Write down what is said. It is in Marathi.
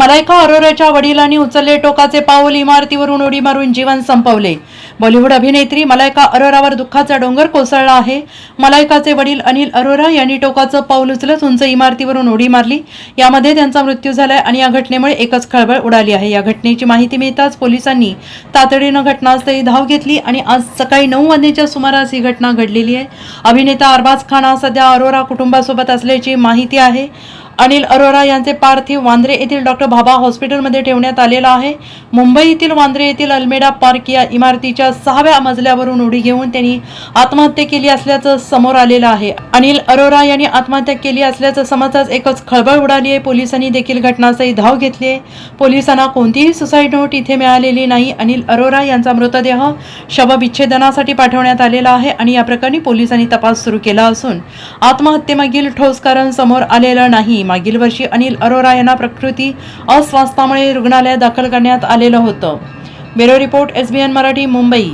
मलायका अरोराच्या वडिलांनी उचलले टोकाचे पाऊल इमारतीवरून उडी मारून जीवन संपवले. बॉलिवूड अभिनेत्री मलायका अरोरावर दुःखाचा डोंगर कोसळला आहे. मलायकाचे वडील अनिल अरोरा यांनी टोकाचं पाऊल उचलत उंच इमारतीवरून उडी मारली. यामध्ये त्यांचा मृत्यू झालाय आणि या घटनेमुळे एकच खळबळ उडाली आहे. या घटनेची माहिती मिळताच पोलिसांनी तातडीनं घटनास्थळी धाव घेतली आणि आज सकाळी नऊ वाजण्याच्या सुमारास ही घटना घडलेली आहे. अभिनेता अरबाज खान हा सध्या अरोरा कुटुंबासोबत असल्याची माहिती आहे. अनिल अरोरा यांचे पार्थिव वांद्रे येथील डॉक्टर भाभा हॉस्पिटलमध्ये ठेवण्यात आलेलं आहे. मुंबई येथील वांद्रे येथील अल्मेडा पार्क या इमारतीच्या सहाव्या मजल्यावरून उडी घेऊन त्यांनी आत्महत्या केली असल्याचं समोर आलेलं आहे. अनिल अरोरा यांनी आत्महत्या केली असल्याचं समजताच एकच खळबळ उडाली आहे. पोलिसांनी देखील घटनास्थळी धाव घेतली आहे. पोलिसांना कोणतीही सुसाईड नोट इथे मिळालेली नाही. अनिल अरोरा यांचा मृतदेह शवविच्छेदनासाठी पाठवण्यात आलेला आहे आणि या प्रकरणी पोलिसांनी तपास सुरू केला असून आत्महत्येमागील ठोस कारण समोर आलेलं नाही. मागील वर्षी अनिल अरोरा यांना प्रकृती अस्वास्थामुळे रुग्णालयात दाखल करण्यात आलेलं होतं. Bureau report S B N Marathi Mumbai.